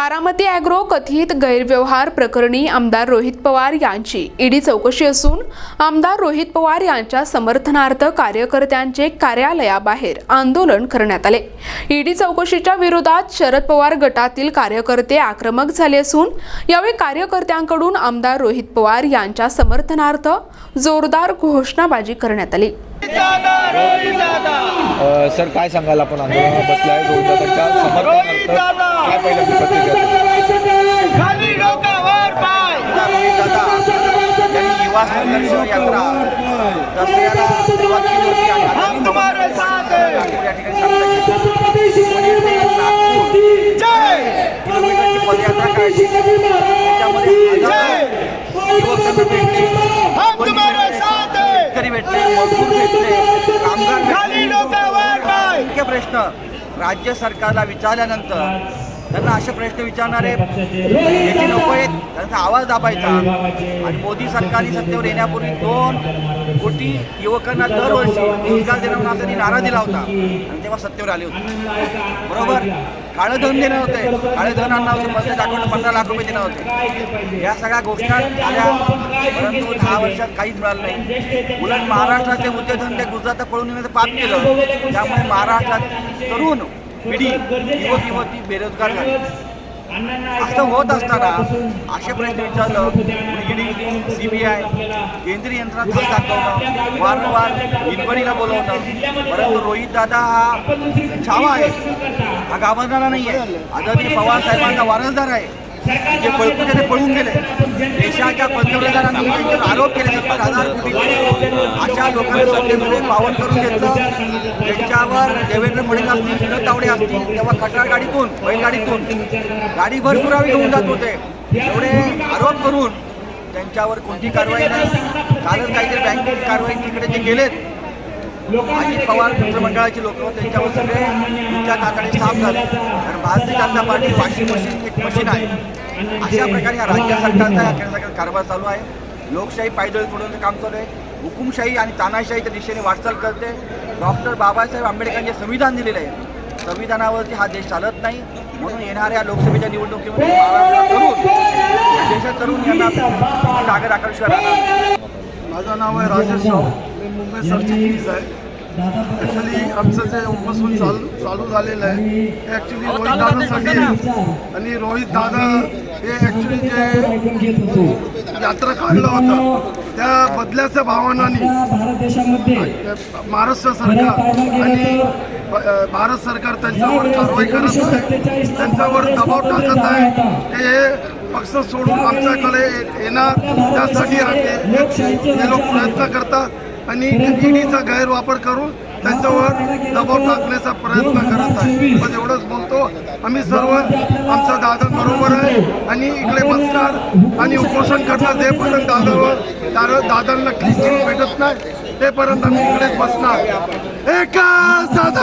Baramati agro कथित गैरव्यवहार प्रकरणी आमदार रोहित पवार यांची ईडी चौकशी असून आमदार रोहित पवार यांच्या समर्थनार्थ कार्यकर्त्यांचे कार्यालयाबाहेर आंदोलन करण्यात आले. ईडी चौकशीच्या विरोधात शरद पवार गटातील कार्यकर्ते आक्रमक झाले असून यावेळी कार्यकर्त्यांकडून आमदार रोहित पवार यांच्या समर्थनार्थ जोरदार घोषणाबाजी करण्यात आली. सर काय सांगाल आपण आंदोलनात बसला आहे जोरदारांच्या समर्थनार्थ काय पहिल्या प्रतिक्रिया युवा यात्रा दसऱ्याला सुरुवात पदयात्रा कामगार डोकावर प्रश्न राज्य सरकारला विचारल्यानंतर त्यांना असे प्रश्न विचारणारे याची नको आहेत. त्यांचा आवाज दाबायचा. आणि मोदी सरकारने सत्तेवर येण्यापूर्वी दोन कोटी युवकांना दरवर्षी रोजगार देणं त्यांनी नारा दिला होता. आणि तेव्हा सत्तेवर आले होते. बरोबर? काळं धन देणं होते काळे धन आणणं होते अकाउंट पंधरा लाख रुपये देणं होते. या सगळ्या गोष्टी झाल्या परंतु दहा वर्षात काहीच मिळालं नाही. उलट महाराष्ट्राचे उद्योगधंदे गुजरात पळून येण्याचं पाप केलं. त्यामुळे महाराष्ट्रात तरुण पिढी युवक युवती बेरोजगार झाली. असं होत असताना असे प्रश्न विचारलं. ईडी सीबीआय केंद्रीय यंत्रणा थर दाखवणं वारंवार इन्क्वायरीला बोलवणं परंतु रोहित दादा हा छावा आहे. हा घाबरणारा नाही आहे आदरणीय पवार साहेबांचा वारसदार आहे. जे पळकून ते पळून गेले. देशाच्या पंतप्रधानांनी आरोप केले सत्तर हजार अशा लोकांनी सत्तेमध्ये पावन करून घेतलं. त्यांच्यावर देवेंद्र फडणवीस असतील शरद तावडे असतील तेव्हा खटाळ गाडीतून बैलगाडीतून गाडी भरपुरावी घेऊन जात होते. एवढे आरोप करून त्यांच्यावर कोणती कारवाई नाही. कालच काहीतरी बँकेची कारवाई तिकडे जे गेलेत अजित पवार मित्रमंडळाचे लोक त्यांच्यावर सगळे तुमच्या काकाने साफ झाले. कारण Bharatiya Janata party washing machine एक मशीन आहे. अशा प्रकारे हा राज्य सरकारचा या केंद्र कारभार चालू आहे. लोकशाही पायदळ सोडवण्याचं काम चालू आहे. हुकुमशाही आणि तानाशाहीच्या दिशेने वाटचाल करते. डॉक्टर बाबासाहेब आंबेडकरांचे संविधान दिलेलं आहे संविधानावरती हा देश चालत नाही. म्हणून येणाऱ्या लोकसभेच्या निवडणुकीमध्ये देशात तरुण यांना जागा राखल्याशिवाय राहणार माझं नाव आहे राजेश राव. मी मुंबई सरचिटणीस आहे. ॲक्च्युली आमचं जे उपोषण चालू चालू झालेलं आहे हे ॲक्च्युली रोहित दादासाठी आहे. आणि रोहित दादा हे ॲक्च्युली जे यात्रा काढलं होतं त्या बदल्याच्या भावनाने महाराष्ट्र सरकार आणि भारत सरकार त्यांच्यावर कारवाई करत आहे त्यांच्यावर दबाव टाकत आहे हे पक्ष सोडून आमच्याकडे येणार त्यासाठी आम्ही- ते लोक प्रयत्न करतात आणि ईडीचा गैरवापर करून त्यांच्यावर दबाव टाकण्याचा प्रयत्न करत आहे. पण एवढंच बोलतो. आम्ही सर्व आमचा दादा बरोबर आहे. आणि इकडे बसणार आणि उपोषण करणार जेपर्यंत दादावर दादा दादांना क्लिक भेटत नाही तेपर्यंत आम्ही इकडेच बसणार. एका दादा